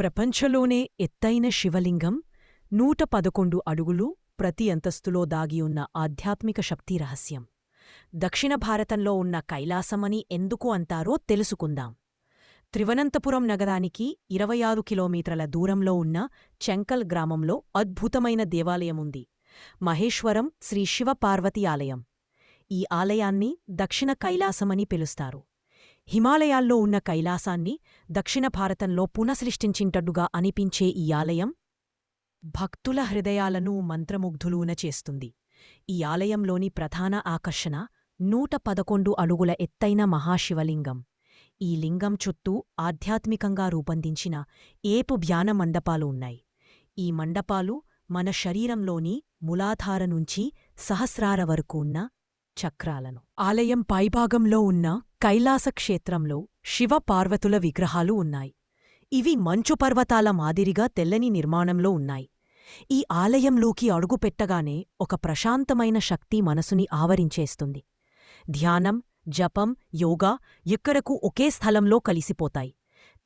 ప్రపంచలోనే ఎత్తైన శివలింగం నూట పదకొండు అడుగులు ప్రతి అంతస్తులో దాగియున్న ఆధ్యాత్మిక శక్తి రహస్యం. దక్షిణ భారతంలో ఉన్న కైలాసమని ఎందుకు అంటారో తెలుసుకుందాం. త్రివనంతపురం నగరానికి ఇరవై ఆరు కిలోమీటర్ల దూరంలో ఉన్న చెంకల్ గ్రామంలో అద్భుతమైన దేవాలయముంది మహేశ్వరం శ్రీ శివపార్వతి ఆలయం. ఈ ఆలయాన్ని దక్షిణ కైలాసమని పిలుస్తారు. హిమాలయాల్లో ఉన్న కైలాసాన్ని దక్షిణ భారతంలో పునఃసృష్టించింటడ్డుగా అనిపించే ఈ ఆలయం భక్తుల హృదయాలను మంత్రముగ్ధులూన చేస్తుంది. ఈ ఆలయంలోని ప్రధాన ఆకర్షణ నూట పదకొండు అడుగుల ఎత్తైన మహాశివలింగం. ఈ లింగం చుట్టూ ఆధ్యాత్మికంగా రూపొందించిన ఏపు ధ్యాన మండపాలు ఉన్నాయి. ఈ మండపాలు మన శరీరంలోని ములాధార నుంచి సహస్రార వరకు ఉన్న చక్రాలను. ఆలయం పైభాగంలో ఉన్న కైలాస క్షేత్రంలో శివపార్వతుల విగ్రహాలు ఉన్నాయి. ఇవి మంచు పర్వతాల మాదిరిగా తెల్లని నిర్మాణంలో ఉన్నాయి. ఈ ఆలయంలోకి అడుగుపెట్టగానే ఒక ప్రశాంతమైన శక్తి మనసుని ఆవరించేస్తుంది. ధ్యానం జపం యోగా ఎక్కడకు ఒకే స్థలంలో కలిసిపోతాయి.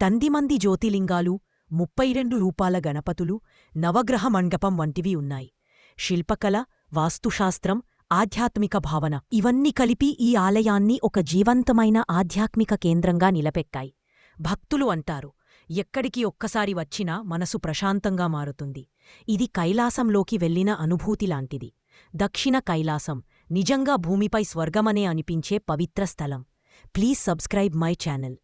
తందిమంది జ్యోతిలింగాలు ముప్పై రెండు రూపాల గణపతులు నవగ్రహ మండపం వంటివి ఉన్నాయి. శిల్పకళ వాస్తుశాస్త్రం ఆధ్యాత్మిక భావన. ఇవన్నీ కలిపి ఈ ఆలయాన్ని ఒక జీవంతమైన ఆధ్యాత్మిక కేంద్రంగా నిలపెక్కాయి. భక్తులు అంటారు ఎక్కడికి ఒక్కసారి వచ్చినా మనసు ప్రశాంతంగా మారుతుంది. ఇది కైలాసంలోకి వెళ్ళిన అనుభూతిలాంటిది దక్షిణ కైలాసం నిజంగా భూమిపై స్వర్గమనే అనిపించే పవిత్ర స్థలం. Please subscribe my channel.